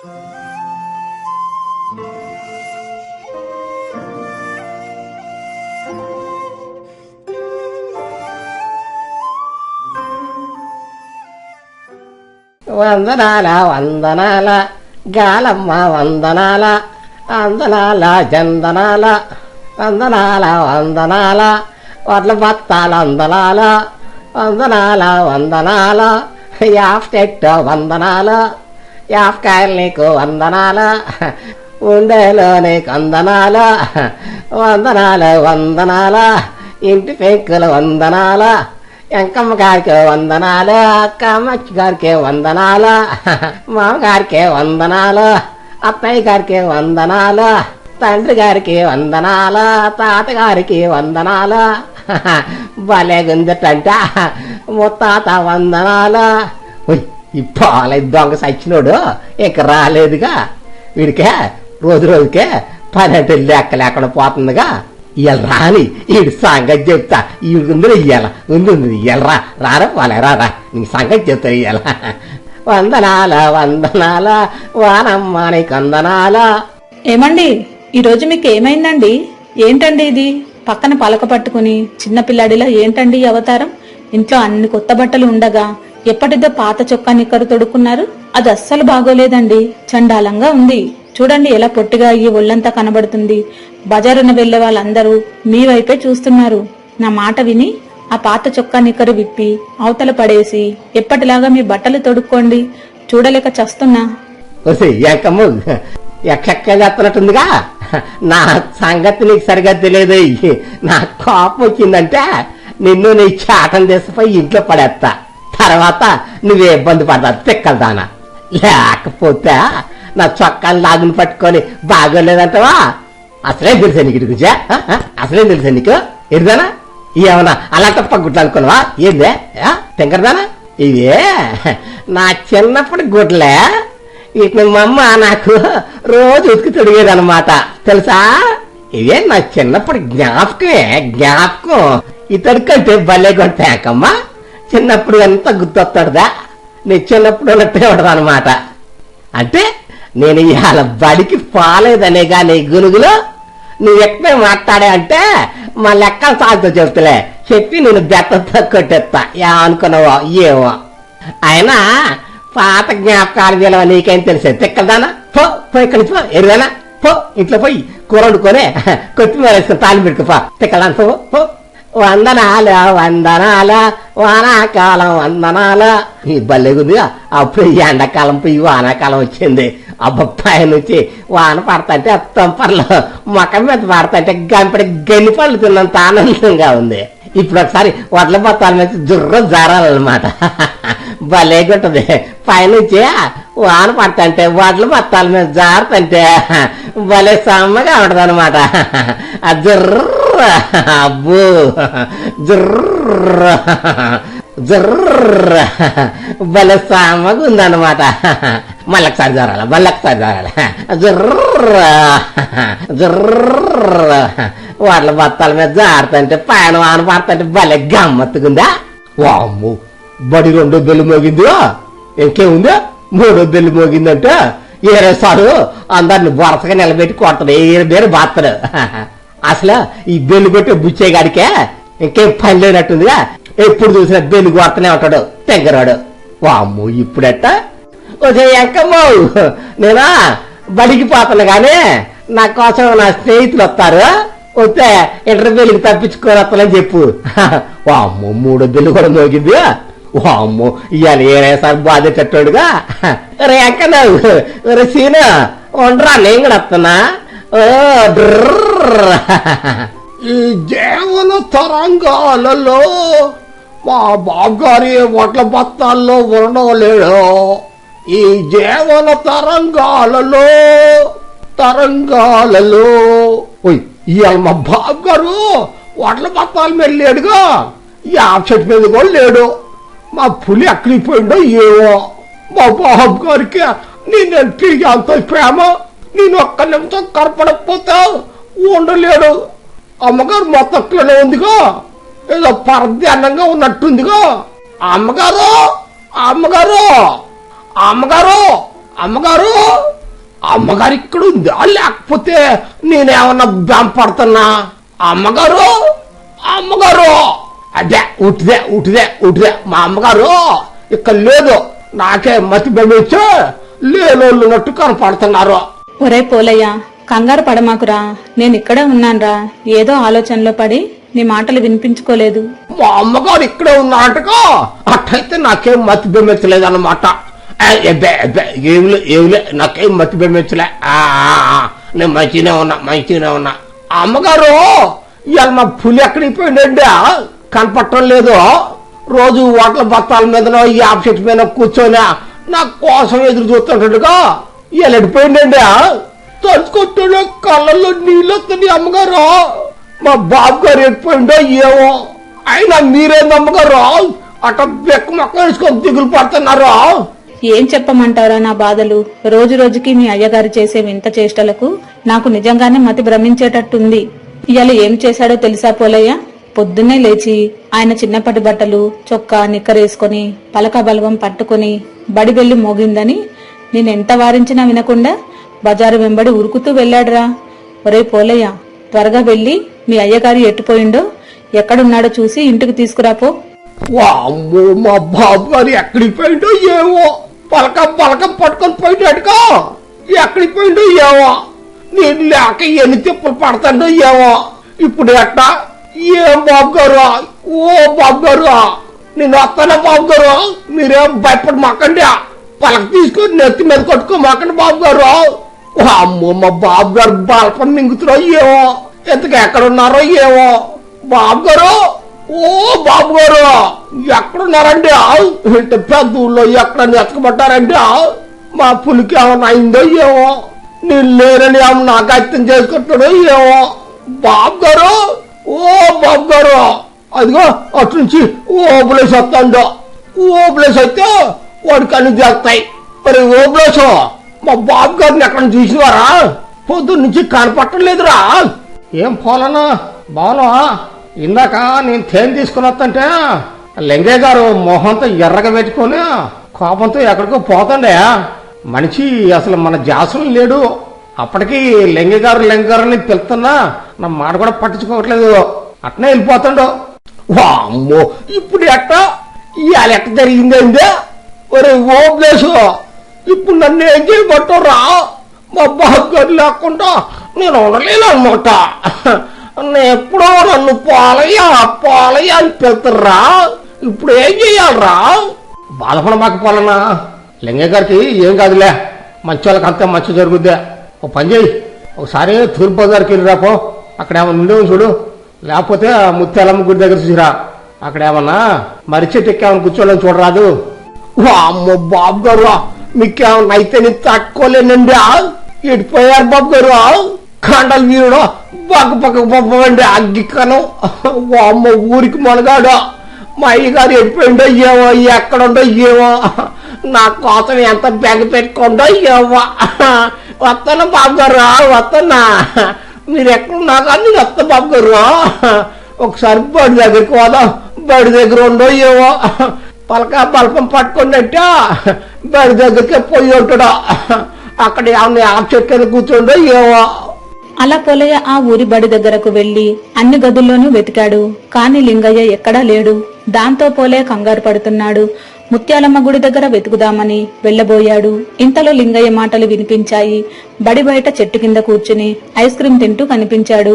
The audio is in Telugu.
వందనాల వందనాల గాలమ్మ వందనాల వందనాల చందనాల వందనాల వందనాల వడ్ల బత్తాల వందనాల వందనాల వందనాల యాప్ వందనాల. యాపకాయలు నీకు వందనాల. ఉండేలో నీకు వందనాల వందనాల. వందనాల ఇంటి పెంకుల వందనాల. వెంకమ్మ గారికి వందనాలు. కామాక్షి గారికి వందనాలు. మామగారికి వందనాలు. అత్తయ్య గారికి వందనాలు. తండ్రి గారికి వందనాలు. తాతగారికి వందనాలు. భలే గుందటంట ముత్తాత వందనాలు. ఉయ్, ఈ పాల దొంగ సచ్చినోడు ఇక రాలేదుగా. వీడికే రోజు రోజుకే పని అంటే లెక్క లేకుండా పోతుందిగా. ఇవాళ రాని ఈడు సంగతి చెప్తా. ఈడు ఉంది ఇయ్యాల ఉంది ఉంది ఇయ్యాలరా రారా వాళ్ళ రారా నీ సంగతి చెప్తా ఇయ్యాల. వందనాల వందనాల వానమ్మాని నీకు ఏమండి ఈరోజు మీకు ఏమైందండి? ఏంటండి ఇది? పక్కన పలక పట్టుకుని చిన్నపిల్లాడిలో ఏంటండి అవతారం? ఇంట్లో అన్ని కొత్త బట్టలు ఉండగా ఎప్పటిదో పాత చొక్కా నిక్కరు తొడుక్కున్నారు. అది అస్సలు బాగోలేదండి. చండాలంగా ఉంది. చూడండి ఎలా పొట్టిగా అయ్యి ఒళ్ళంతా కనబడుతుంది. బజారున వెళ్ళే వాళ్ళందరూ మీ వైపే చూస్తున్నారు. నా మాట విని ఆ పాత చొక్కా నిక్కరు విప్పి అవతల పడేసి ఎప్పటిలాగా మీ బట్టలు తొడుక్కోండి. చూడలేక చస్తున్నా. వస్తే నా సంగతి నీకు సరిగా తెలియదు. నా కోపం వచ్చిందంటే నిన్ను నీ చాటం తీసిపోయి ఇంట్లో పడేస్తా తర్వాత నువ్వే ఇబ్బంది పడదా తిక్కలదానా లేకపోతే నా చొక్కాలు లాగుని పట్టుకొని బాగోలేదంటవా? అసలే తెలుసా నీకు ఇటు గురించి అసలే తెలుసా నీకు? ఎరుదానా ఏమన్నా అలా తప్ప గుడ్లు అనుకున్నావా? ఏందే? తింకరదానా ఇవే నా చిన్నప్పుడు గుడ్లే. వీటిని మా అమ్మ నాకు రోజు ఉతికి తొడిగేదన్నమాట. తెలుసా? ఇవే నా చిన్నప్పుడు జ్ఞాపకమే జ్ఞాపకం. ఇతడికంటే భలే కొట్టాకమ్మా చిన్నప్పుడు ఎంత గుర్తొస్తాడుదా? నీ చిన్నప్పుడు ఉన్నట్టే ఉండదు అనమాట అంటే నేను ఇవాళ బడికి పోలేదనే నీ గునుగులో నువ్వు ఎక్కడే మాట్లాడే అంటే మా లెక్కలు సాగుతూ చెప్తలే చెప్పి నేను బెత్తతో కొట్టేస్తా యా అనుకున్నావో ఏమో అయినా పాత జ్ఞాపకాలు విలువ నీకేం తెలిసే? తిక్కదానా పో పో ఇక్కడి నుంచి పో. ఎరువేనా? పో ఇంట్లో పోయి కూర వండుకొని కొత్తిమీర వేసుకొని తాళి పెట్టుకుపా పో. పో పో. వందనాల వందనాల వానాకాలం వందనాల. ఈ బల్లెగుంది అప్పుడు ఎండాకాలం పోయి వానాకాలం వచ్చింది. అబ్బప్పాయి నుంచి వాన పడతంటే తంపర్లు మొఖం మీద పడతంటే గంపడి గని పళ్ళు తిన్నంత ఆనందంగా ఉంది. ఇప్పుడు ఒకసారి వడ్ల బత్తాల మీద జుర్ర జారాలన్నమాట. భలేగుంటది పైనుంచి వాన పడతంటే వడ్ల బత్తాల మీద జారుతంటే భలే సమ్మగా ఉంటది అనమాట ఆ జుర్ర అబ్బో జర్ర. జర్ర. భలే సామగా ఉందన్నమాట. మళ్ళొకసారి జరాల మళ్ళొకసారి జరాల. జర్ర. జర్ర. వాళ్ళ బత్తాల మీద జారుతుంటే పైన వాన పడుతుంటే భలే గమ్మత్తుకుందా వామ్ము బడి రెండో బెల్లు మోగిందిగా ఇంకేముందా? మూడో బెల్లు మోగిందంటే ఏరే సారు అందరిని వరసగా నిలబెట్టి కొడతాడు ఏ బేరు బాస్తాడు అసలు ఈ బెల్లు కొట్టే బుచ్చే గాడికే ఇంకేం పని లేనట్టుందిగా. ఎప్పుడు చూసినా బెల్లు కొడతనే ఉంటాడు తెగ్గరాడు వామ్ము ఇప్పుడెట్ట? వచ్చే ఎంకమ్మో నేనా? బడికి పోతాను కానీ నా కోసం నా స్నేహితులు వస్తారు. వస్తే ఇంటర్వ్యూలకి తప్పించుకొని వస్తానని చెప్పు. వామ్మో మూడో బిల్లు కూడా మోగింది. వామ్మో ఇవాళ ఏరేసారి బాధేటట్టుగా రే ఎంకన్నావు రే సీను ఉండరా నేను కూడా వస్తున్నా. ఈ దేవుల తరంగాలలో మా బాబుగారి ఒట్ల బత్తాల్లో ఉండవలేడు ఈ జీవన తరంగాలలో తరంగాలలో ఓయ్ ఇవాళ మా బాబు గారు ఒట్ల బత్తాల మీద లేడుగా ఈ మీద కూడా లేడు మా పులి ఎక్కడిపోయిండో ఏవో మా బాబు గారికి తిరిగి అంత ప్రేమ నేను ఒక్క నిమిషం కనపడకపోతే ఉండలేడు అమ్మగారు మొత్తట్లోనే ఉందిగా. ఏదో పరధ్యానంగా ఉన్నట్టుందిగా. అమ్మగారు అమ్మగారు అమ్మగారు అమ్మగారు అమ్మగారు ఇక్కడ ఉందా లేకపోతే నేనేమన్నా బెంపడుతున్నా అమ్మగారు అమ్మగారు. అదే ఉటిదే ఉటిదే ఉటిదే మా అమ్మగారు ఇక్కడ లేదు. నాకే మతి బెమిచ్చే లేనోళ్ళున్నట్టు కనపడుతున్నారు. ఒరే పోలయ్య కంగారు పడమాకురా. నేను ఇక్కడే ఉన్నాన్రా. ఏదో ఆలోచనలో పడి నీ మాటలు వినిపించుకోలేదు. మా అమ్మగారు ఇక్కడే ఉన్నారటగా? అట్టయితే నాకేం మతి బెమ్మెచ్చలేదు అనమాట ఏమిలే ఏమిలే నాకేం మతి బెమ్మెచ్చలే ఆ, నేను మంచిగానే ఉన్నా మంచిగానే ఉన్నా. అమ్మగారు ఇవాళ మా పులి ఎక్కడికి పోయిండండి కనపడటం లేదు. రోజు వాటర్ బత్తాల మీదనో ఈ ఆఫీస్ మీద కూర్చొని నా కోసం ఎదురు చూస్తుంటాడుగా. ఇవాళ తలుచుకుంటున్నా కళ్ళల్లో నీళ్ళొస్తుంది అమ్మగారు. మా బాబు గారు ఎడిపోయిందో ఏమో. అయినా మీరేం అమ్మగారు? అట బెక్క మొక్క వేసుకొని దిగులు పడుతున్నారు. ఏం చెప్పమంటారా నా బాధలు? రోజు రోజుకి మీ అయ్యగారు చేసే వింత చేష్టలకు నాకు నిజంగానే మతి భ్రమించేటట్టుంది. ఇవాళ ఏం చేశాడో తెలుసా పోలయ్య? పొద్దున్నే లేచి ఆయన చిన్నప్పటి బట్టలు చొక్కా నిక్కరేసుకొని పలక బలవం పట్టుకొని బడి వెళ్ళి మోగిందని నేనెంత వారించినా వినకుండా బజారు వెంబడి ఉరుకుతూ వెళ్ళాడురా. ఒరే పోలయ్య త్వరగా వెళ్ళి మీ అయ్యగారు ఎట్టుపోయిండో ఎక్కడున్నాడో చూసి ఇంటికి తీసుకురాపో వామ్మో మా బాబు గారు ఎక్కడికి పోయిండో ఏవో పలక పలక పట్టుకొని పోయినాడుకో ఎక్కడికి పోయిండో ఏమో. నేను లేక ఎన్ని తిప్పులు పడతాడో ఏవో ఇప్పుడు ఎట్టా? ఏం బాబు గారు ఓ బాబు గారు నేను వస్తానా బాబు గారు మీరేం భయపడి మాకండి పలక తీసుకొని నెత్తి మీద కొట్టుకో మాకండి బాబు గారు అమ్మో మా బాబు గారు బలపం మింగుతున్నారో ఏమో ఎంతకు ఎక్కడ ఉన్నారో ఏమో. బాబు గారు ఓ బాబు గారు ఎక్కడున్నారండి? ఇంత పెద్ద ఊళ్ళో ఎక్కడ ఎత్తకబట్టారండి మా పులికి ఏమన్నా అయిందో ఏమో నేను లేనని ఏమన్నా నాకు అర్థం చేసుకుంటాడో ఏమో. బాబు గారు ఓ బాబు గారు అదిగో అటు నుంచి ఓ ఓబులేసి వస్తాడు ప్లేస్ అయితే వాడికి అన్ని చేస్తాయి మరి ఓబులేసు మా బాబు గారిని ఎక్కడ చూసినారా పొద్దున్న నుంచి కనపట్టలేదురా ఏం పోలనా? బావనా ఇందాక నేను తేనె తీసుకుని వస్తుంటే లింగయ్య గారు మొహంతో ఎర్రగా పెట్టుకొని కోపంతో ఎక్కడికో పోతుండే. మనిషి అసలు మన జాసులు లేడు. అప్పటికి లింగయ్య గారు లింగయ్య గారు అని పిలుతున్నా నా మాట కూడా పట్టించుకోవట్లేదు. అట్నే వెళ్ళిపోతాడు. వామ్మో ఇప్పుడు ఎట్ట? ఇవాళ ఎట్ట జరిగిందంటే ఒరే ఓ ఇప్పుడు నన్ను ఏం చేయబట్టరా మా బాబు గారు లేకుండా నేను ఉండలేను అనమాట నేను ఎప్పుడో నన్ను పాలయ్య పాలయ్య అని పెడతారా ఇప్పుడు ఏం చేయాలరా? బాధపడ మాకు పాలనా లింగయ్య గారికి ఏం కాదులే. మంచి వాళ్ళకి అంతే మంచి జరుగుద్దే. ఓ పని చేయి. ఒకసారి తూర్పు బజార్కి వెళ్ళి రాపో అక్కడ ఏమైనా ఉండేవి చూడు. లేకపోతే ముత్యాలమ్మ గుడి దగ్గర చూసిరా. అక్కడ ఏమన్నా మరి చెట్టు కూర్చోవాలని చూడరాదు. అమ్మో బాబు గారు మీకేమన్నా అయితే నేను తట్టుకోలేనండి ఎడిపోయారు బాబు గారు కండలు వీరుడు పక్క పక్క పంపండి అగ్గికను అమ్మ ఊరికి మనగాడు మా అయ్య గారు ఎడిపోయిండో ఏమో ఎక్కడుండో ఏమో. నా కోసం ఎంత బెగ పెట్టుకుండో ఏమో. వస్తాను బాబు గారు వస్తానా. మీరు ఎక్కడున్నా కానీ వస్తా బాబు గారు ఒకసారి బడి దగ్గరికి పోదాం. బడి దగ్గర ఉండో ఏమో. పలక బల్పం పట్టుకున్నట్ట బడి దగ్గరికి పోయి ఉంటాడు. అక్కడ ఏమన్నా ఆఫ్ చెట్టు కూర్చుండో ఏవో అలా పోలయ్య ఆ ఊరి బడి దగ్గరకు వెళ్ళి అన్ని గదుల్లోనూ వెతికాడు. కాని లింగయ్య ఎక్కడా లేడు. దాంతో పోలే కంగారు పడుతున్నాడు. ముత్యాలమ్మ గుడి దగ్గర వెతుకుదామని వెళ్ళబోయాడు ఇంతలో లింగయ్య మాటలు వినిపించాయి. బడి బయట చెట్టు కింద కూర్చుని ఐస్ క్రీం తింటూ కనిపించాడు.